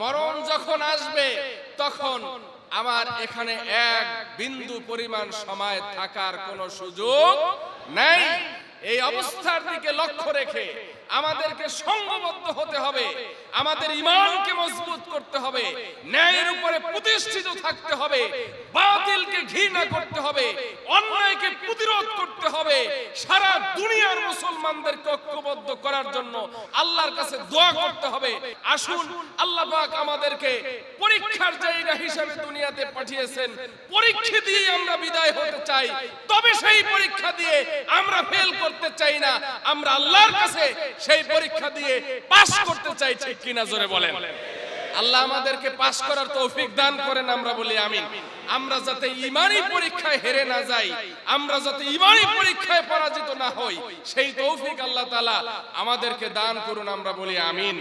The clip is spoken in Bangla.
মরণ যখন আসবে, তখন আমার এখানে এক বিন্দু পরিমাণ সময় থাকার কোনো সুযোগ নাই। এই অবস্থার দিকে লক্ষ্য রেখে আমাদেরকে সঙ্গবদ্ধ হতে হবে, আমাদের ইমানকে মজবুত করতে হবে, ন্যায়ের উপরে প্রতিষ্ঠিত থাকতে হবে, বাতিলকে ঘৃণা করতে হবে, অন্যায়কে প্রতিরোধ করতে হবে, সারা দুনিয়ার মুসলমানদেরকে ঐক্যবদ্ধ করার জন্য আল্লাহর কাছে দোয়া করতে হবে। আসুন, আল্লাহ পাক আমাদেরকে পরীক্ষার জায়গা হিসেবে দুনিয়াতে পাঠিয়েছেন। পরীক্ষা দিয়ে আমরা বিদায় হতে চাই। তবে সেই পরীক্ষা দিয়ে আমরা ফেল করতে চাই না। আমরা আল্লাহর কাছে সেই পরীক্ষা দিয়ে পাস করতে চাই। ঠিক কিনা জোরে বলেন। আল্লাহ আমাদেরকে পাশ করার তৌফিক দান করেন, আমরা বলি আমিন। আমরা যাতে ইমানি পরীক্ষায় হেরে না যাই, আমরা যাতে ইমানি পরীক্ষায় পরাজিত না হই, সেই তৌফিক আল্লাহ তালা আমাদেরকে দান করুন, আমরা বলি আমিন।